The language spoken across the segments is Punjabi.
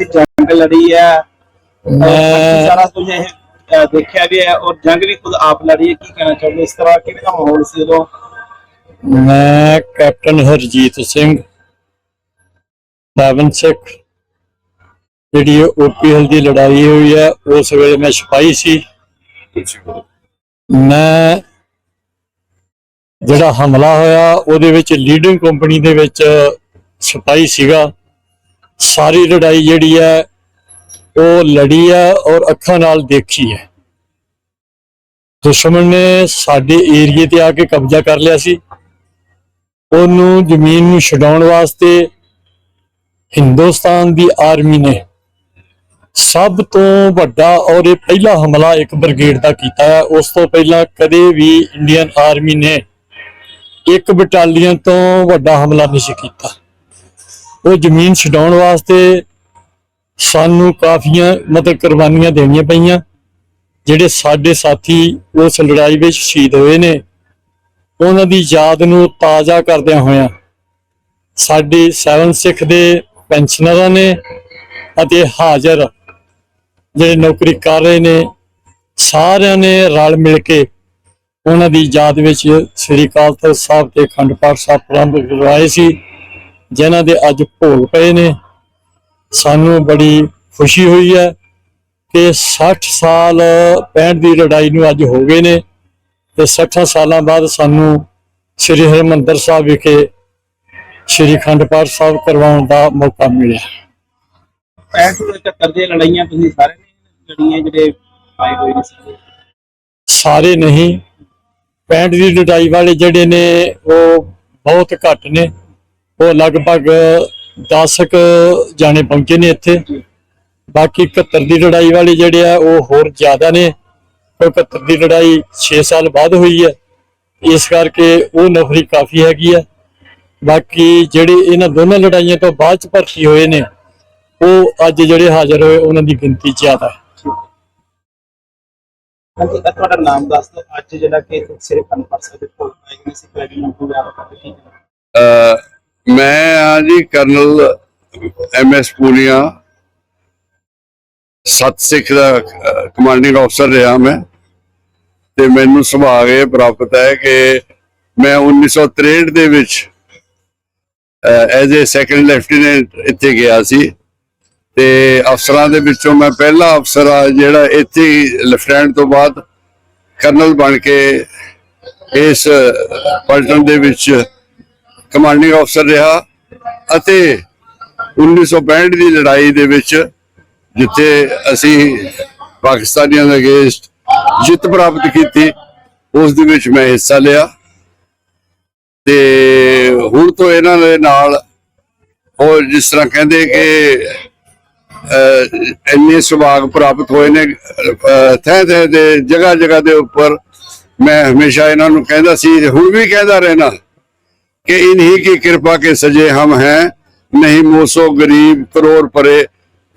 ਇੱਥੇ ਜੰਗ ਲੜੀ ਹੈ। ਮੈਂ ਸਾਰਾ ਕੁਝ ਇਹ ਅਹ, ਦੇਖਿਆ ਵੀ ਹੈ ਔਰ ਜੰਗ ਵੀ ਖੁਦ ਆਪ ਲੜੀ ਹੈ। ਕੀ ਕਹਿਣਾ ਚਾਹੁੰਦੇ ਇਸ ਤਰ੍ਹਾਂ? ਕਿਵੇਂ ਦਾ ਮਾਹੌਲ ਸੀ ਉਦੋਂ? ਮੈਂ ਕੈਪਟਨ ਹਰਜੀਤ ਸਿੰਘ ਸਿੱਖ ਜਿਹੜੀ ਓਪੀਐਲ ਦੀ ਲੜਾਈ ਹੋਈ ਹੈ ਉਸ ਵੇਲੇ ਮੈਂ ਸਿਪਾਹੀ ਸੀ। ਮੈਂ ਜਿਹੜਾ ਹਮਲਾ ਹੋਇਆ ਉਹਦੇ ਵਿੱਚ ਲੀਡਿੰਗ ਕੰਪਨੀ ਦੇ ਵਿੱਚ ਸਿਪਾਹੀ ਸੀਗਾ। ਸਾਰੀ ਲੜਾਈ ਜਿਹੜੀ ਹੈ, ਉਹ ਲੜੀ ਹੈ ਔਰ ਅੱਖਾਂ ਨਾਲ ਦੇਖੀ ਹੈ। ਦੁਸ਼ਮਣ ਨੇ ਸਾਡੇ ਏਰੀਏ ਤੇ ਆ ਕੇ ਕਬਜ਼ਾ ਕਰ ਲਿਆ ਸੀ। ਉਹਨੂੰ ਜ਼ਮੀਨ ਨੂੰ ਛਡਾਉਣ ਵਾਸਤੇ ਹਿੰਦੁਸਤਾਨ ਦੀ ਆਰਮੀ ਨੇ ਸਭ ਤੋਂ ਵੱਡਾ ਔਰ ਇਹ ਪਹਿਲਾ ਹਮਲਾ ਇੱਕ ਬ੍ਰਿਗੇਡ ਦਾ ਕੀਤਾ ਹੈ। ਉਸ ਤੋਂ ਪਹਿਲਾਂ ਕਦੇ ਵੀ ਇੰਡੀਅਨ ਆਰਮੀ ਨੇ ਇੱਕ ਬਟਾਲੀਅਨ ਤੋਂ ਵੱਡਾ ਹਮਲਾ ਨਹੀਂ ਸੀ ਕੀਤਾ। ਉਹ ਜ਼ਮੀਨ ਛਡਾਉਣ ਵਾਸਤੇ ਸਾਨੂੰ ਕਾਫੀਆਂ, ਮਤਲਬ ਕੁਰਬਾਨੀਆਂ ਦੇਣੀਆਂ ਪਈਆਂ। ਜਿਹੜੇ ਸਾਡੇ ਸਾਥੀ ਉਸ ਲੜਾਈ ਵਿੱਚ ਸ਼ਹੀਦ ਹੋਏ ਨੇ, ਉਹਨਾਂ ਦੀ ਯਾਦ ਨੂੰ ਤਾਜ਼ਾ ਕਰਦਿਆਂ ਹੋਇਆਂ ਸਾਡੇ ਸੈਵਨ ਸਿੱਖ ਦੇ ਪੈਨਸ਼ਨਰਾਂ ਨੇ ਅਤੇ ਹਾਜ਼ਰ ਜਿਹੜੇ ਨੌਕਰੀ ਕਰ ਰਹੇ ਨੇ, ਸਾਰਿਆਂ ਨੇ ਰਲ ਮਿਲ ਕੇ ਉਹਨਾਂ ਦੀ ਯਾਦ ਵਿੱਚ ਸ੍ਰੀ ਅਕਾਲ ਤਖਤ ਸਾਹਿਬ ਤੇ ਅਖੰਡ ਪਾਠ ਸਾਹਿਬ ਪ੍ਰਬੰਧ ਕਰਵਾਏ ਸੀ। ਜਿਨ੍ਹਾਂ ਦੇ ਅੱਜ ਭੋਗ ਪਏ ਨੇ। ਸਾਨੂੰ ਬੜੀ ਖੁਸ਼ੀ ਹੋਈ ਹੈ ਕਿ 60 ਸਾਲ 65 ਦੀ ਲੜਾਈ ਨੂੰ ਅੱਜ ਹੋ ਗਏ ਨੇ ਤੇ 60 ਸਾਲਾਂ ਬਾਅਦ ਸਾਨੂੰ ਸ੍ਰੀ ਹਰਿਮੰਦਰ ਸਾਹਿਬ ਵਿਖੇ ਸ੍ਰੀ ਅਖੰਡ ਪਾਠ ਸਾਹਿਬ ਕਰਵਾਉਣ ਦਾ ਮੌਕਾ ਮਿਲਿਆ। 65 ਤੋਂ 71 ਦੀਆਂ ਲੜਾਈਆਂ ਤੁਸੀਂ ਸਾਰੇ ਨੇ ਲੜੀਆਂ ਜਿਹੜੇ ਆਏ ਹੋਏ ਨੇ ਸਾਰੇ? ਸਾਰੇ ਨਹੀਂ 65 ਦੀ ਲੜਾਈ ਵਾਲੇ ਜਿਹੜੇ ਨੇ ਉਹ ਬਹੁਤ ਘੱਟ ਨੇ। ਉਹ ਲਗਭਗ 10 ਕੁ ਜਾਣੇ ਪਹੁੰਚੇ ਨੇ ਇੱਥੇ। ਬਾਕੀ 71 ਦੀ ਲੜਾਈ ਵਾਲੇ ਜਿਹੜੇ ਆ ਉਹ ਹੋਰ ਜ਼ਿਆਦਾ ਨੇ। ਕਿਉਂਕਿ 71 ਦੀ ਲੜਾਈ 6 ਸਾਲ ਬਾਅਦ ਹੋਈ ਹੈ। ਇਸ ਕਰਕੇ ਉਹ ਨਫਰੀ ਕਾਫੀ ਹੈਗੀ ਹੈ। ਬਾਕੀ ਜਿਹੜੇ ਇਹਨਾਂ ਦੋਨਾਂ ਲੜਾਈਆਂ ਤੋਂ ਬਾਅਦ ਚ ਭਰਤੀ ਹੋਏ ਨੇ ਉਹ ਅੱਜ ਜਿਹੜੇ ਹਾਜ਼ਰ ਹੋਏ ਉਹਨਾਂ ਦੀ ਗਿਣਤੀ ਜ਼ਿਆਦਾ ਹੈ। ਹਾਂਜੀ ਤੁਹਾਡਾ ਨਾਮ ਦੱਸ ਦਿਓ। ਅੱਜ ਜਿਹੜਾ ਕਿ ਸਿਰੇ ਖੰਡ ਪਰ ਸਕਦੇ ਭੋਗ ਪਾਏ ਗਏ ਸੀ ਕੈਡੀ ਨੂੰ ਵਗੈਰਾ ਕਰਕੇ ਮੈਂ ਆ ਜੀ ਕਰਨਲ ਐਮ ਐਸ ਪੂਨੀਆ। ਸਤ ਸਿੱਖ ਦਾ ਕਮਾਂਡਿੰਗ ਅਫਸਰ ਰਿਹਾ ਮੈਂ। ਤੇ ਮੈਨੂੰ ਸੁਭਾਗ ਇਹ ਪ੍ਰਾਪਤ ਹੈ ਕਿ ਮੈਂ 1963 ਦੇ ਵਿੱਚ ਐਜ਼ ਅ ਸੈਕੰਡ ਲੈਫਟੀਨੈਂਟ ਇੱਥੇ ਗਿਆ ਸੀ। ਤੇ ਅਫਸਰਾਂ ਦੇ ਵਿੱਚੋਂ ਮੈਂ ਪਹਿਲਾ ਅਫਸਰ ਆ ਜਿਹੜਾ ਇੱਥੇ ਲੈਫਟੀਨੈਂਟ ਤੋਂ ਬਾਅਦ ਕਰਨਲ ਬਣ ਕੇ ਇਸ ਪਲਟਨ ਦੇ ਵਿੱਚ ਕਮਾਂਡਿੰਗ ਅਫਸਰ ਰਿਹਾ ਅਤੇ 1965 ਦੀ ਲੜਾਈ ਦੇ ਵਿੱਚ ਜਿੱਥੇ ਅਸੀਂ ਪਾਕਿਸਤਾਨੀਆਂ ਦੇ ਅਗੇਂਸਟ ਜਿੱਤ ਪ੍ਰਾਪਤ ਕੀਤੀ ਉਸ ਦੇ ਵਿੱਚ ਮੈਂ ਹਿੱਸਾ ਲਿਆ। ਤੇ ਹੁਣ ਤੋਂ ਇਹਨਾਂ ਦੇ ਨਾਲ ਉਹ ਜਿਸ ਤਰ੍ਹਾਂ ਕਹਿੰਦੇ ਕਿ ਅਹ, ਇੰਨੇ ਸੁਭਾਗ ਪ੍ਰਾਪਤ ਹੋਏ ਨੇ ਥੈ ਥੈ ਦੇ ਜਗ੍ਹਾ ਜਗ੍ਹਾ ਦੇ ਉੱਪਰ ਮੈਂ ਹਮੇਸ਼ਾ ਇਹਨਾਂ ਨੂੰ ਕਹਿੰਦਾ ਸੀ ਹੁਣ ਵੀ ਕਹਿੰਦਾ ਰਹਿਣਾ। कि इन्हीं की कृपा के सजे हम हैं ਨਹੀਂ ਮੋਸੋ ਗਰੀਬ ਕਰੋੜ ਪਰੇ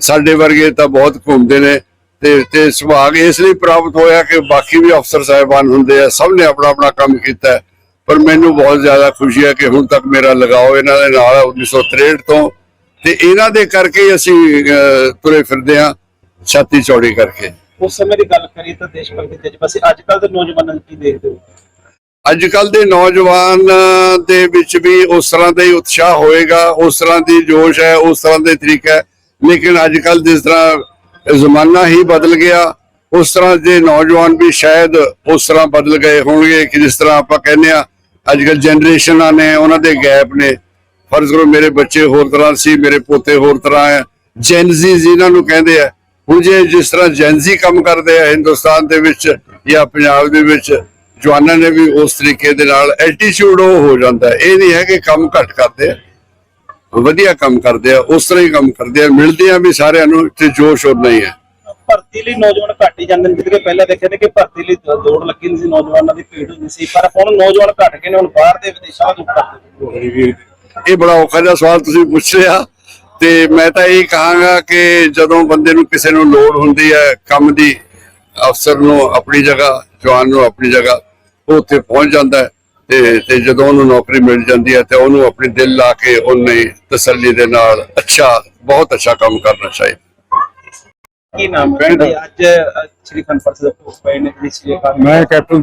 ਸਾਡੇ ਵਰਗੇ ਤਾਂ ਬਹੁਤ ਘੁੰਮਦੇ ਨੇ ਤੇ ਤੇ ਸੁਭਾਗ ਇਸ ਲਈ ਪ੍ਰਾਪਤ ਹੋਇਆ ਕਿ ਬਾਕੀ ਵੀ ਅਫਸਰ ਸਾਹਿਬਾਨ ਹੁੰਦੇ ਆ ਸਭ ਨੇ ਆਪਣਾ ਆਪਣਾ ਕੰਮ ਕੀਤਾ ਹੈ। ਪਰ ਮੈਨੂੰ ਬਹੁਤ ਜ਼ਿਆਦਾ ਖੁਸ਼ੀ ਹੈ ਕਿ ਹੁਣ ਤੱਕ ਮੇਰਾ ਲਗਾਓ ਇਹਨਾਂ ਦੇ ਨਾਲ ਹੈ 1963 ਤੋਂ ਤੇ ਇਹਨਾਂ ਦੇ ਕਰਕੇ ਹੀ ਅਸੀਂ ਅਹ, ਤੁਰੇ ਫਿਰਦੇ ਆ ਛਾਤੀ ਚੌੜੀ ਕਰਕੇ ਉਸ ਸਮੇਂ ਦੀ ਗੱਲ ਕਰੀਏ ਤਾਂ ਦੇਸ਼ ਭਰ ਦੇ ਵਿੱਚ ਅੱਜ ਕੱਲ ਦੇ ਨੌਜਵਾਨਾਂ ਨੂੰ ਕੀ ਦੇਖਦੇ ਹੋ ਅੱਜ ਕੱਲ ਦੇ ਨੌਜਵਾਨ ਦੇ ਵਿੱਚ ਵੀ ਉਸ ਤਰ੍ਹਾਂ ਦਾ ਹੀ ਉਤਸ਼ਾਹ ਹੋਏਗਾ, ਉਸ ਤਰ੍ਹਾਂ ਦੀ ਜੋਸ਼ ਹੈ, ਉਸ ਤਰ੍ਹਾਂ ਦੇ ਤਰੀਕਾ ਹੈ। ਲੇਕਿਨ ਅੱਜ ਕੱਲ ਜਿਸ ਤਰ੍ਹਾਂ ਜ਼ਮਾਨਾ ਹੀ ਬਦਲ ਗਿਆ, ਉਸ ਤਰ੍ਹਾਂ ਦੇ ਨੌਜਵਾਨ ਵੀ ਸ਼ਾਇਦ ਉਸ ਤਰ੍ਹਾਂ ਬਦਲ ਗਏ ਹੋਣਗੇ ਕਿ ਜਿਸ ਤਰ੍ਹਾਂ ਆਪਾਂ ਕਹਿੰਦੇ ਆ ਅੱਜ ਕੱਲ ਜਨਰੇਸ਼ਨਾਂ ਨੇ, ਉਹਨਾਂ ਦੇ ਗੈਪ ਨੇ। ਫਰਜ਼ ਕਰੋ ਮੇਰੇ ਬੱਚੇ ਹੋਰ ਤਰ੍ਹਾਂ ਸੀ, ਮੇਰੇ ਪੋਤੇ ਹੋਰ ਤਰ੍ਹਾਂ ਹੈ। ਜੈਨਜ਼ੀ ਜਿਨ੍ਹਾਂ ਨੂੰ ਕਹਿੰਦੇ ਆ, ਹੁਣ ਜੇ ਜਿਸ ਤਰ੍ਹਾਂ ਜੈਨਜ਼ੀ ਕੰਮ ਕਰਦੇ ਆ ਹਿੰਦੁਸਤਾਨ ਦੇ ਵਿੱਚ ਜਾਂ ਪੰਜਾਬ ਦੇ ਵਿੱਚ ਜਵਾਨਾਂ ਨੇ ਵੀ ਉਸ ਤਰੀਕੇ ਦੇ ਨਾਲ ਐਟੀਟਿਊਡ ਉਹ ਹੋ ਜਾਂਦਾ। ਇਹ ਨਹੀਂ ਹੈ ਕਿ ਕੰਮ ਘੱਟ ਕਰਦੇ ਆ। ਵਧੀਆ ਕੰਮ ਕਰਦੇ ਆ ਉਸ ਤਰ੍ਹਾਂ ਹੀ ਕੰਮ ਕਰਦੇ ਆ। ਮਿਲਦੇ ਆ ਵੀ ਸਾਰਿਆਂ ਨੂੰ ਤੇ ਜੋਸ਼ ਹੋਰ ਨਹੀਂ ਹੈ। ਭਰਤੀ ਲਈ ਨੌਜਵਾਨ ਘੱਟ ਹੀ ਜਾਂਦੇ ਨੇ। ਜਿੱਦ ਪਹਿਲਾਂ ਦੇਖਿਆ ਤੇ ਕਿ ਭਰਤੀ ਲਈ ਦੌੜ ਲੱਗੀ ਨਹੀਂ ਸੀ ਨੌਜਵਾਨਾਂ ਦੀ ਭੀੜ ਹੁੰਦੀ ਸੀ। ਪਰ ਹੁਣ ਨੌਜਵਾਨ ਘੱਟ ਗਏ ਨੇ ਹੁਣ ਬਾਹਰ ਦੇ ਵਿਦੇਸ਼ਾਂ ਤੋਂ ਭਰਤੀ ਇਹ ਬੜਾ ਔਖਾ ਜਿਹਾ ਸਵਾਲ ਤੁਸੀਂ ਪੁੱਛ ਲਿਆ। ਤੇ ਮੈਂ ਤਾਂ ਇਹ ਕਹਾਂਗਾ ਕਿ ਜਦੋਂ ਬੰਦੇ ਨੂੰ ਕਿਸੇ ਨੂੰ ਲੋੜ ਹੁੰਦੀ ਹੈ ਕੰਮ ਦੀ ਅਫਸਰ ਨੂੰ ਆਪਣੀ ਜਗ੍ਹਾ ਜਵਾਨ ਨੂੰ ਆਪਣੀ ਜਗ੍ਹਾ ਉਹ ਉੱਥੇ ਪਹੁੰਚ ਜਾਂਦਾ ਹੈ ਤੇ ਤੇ ਜਦੋਂ ਉਹਨੂੰ ਨੌਕਰੀ ਮਿਲ ਜਾਂਦੀ ਹੈ ਤੇ ਉਹਨੂੰ ਆਪਣੀ ਦਿਲ ਲਾ ਕੇ ਉਹਨੇ ਤਸੱਲੀ ਦੇ ਨਾਲ ਅੱਛਾ ਬਹੁਤ ਅੱਛਾ ਕੰਮ ਕਰਨਾ ਚਾਹੀਦਾ ਕੀ ਨਾਮ ਹੈ? ਅੱਜ ਸ਼੍ਰੀ ਖੰਡ ਸਾਹਿਬ ਤੋਂ ਪਏ ਨੇ ਸ੍ਰੀ ਮੈਂ ਕੈਪਟਨ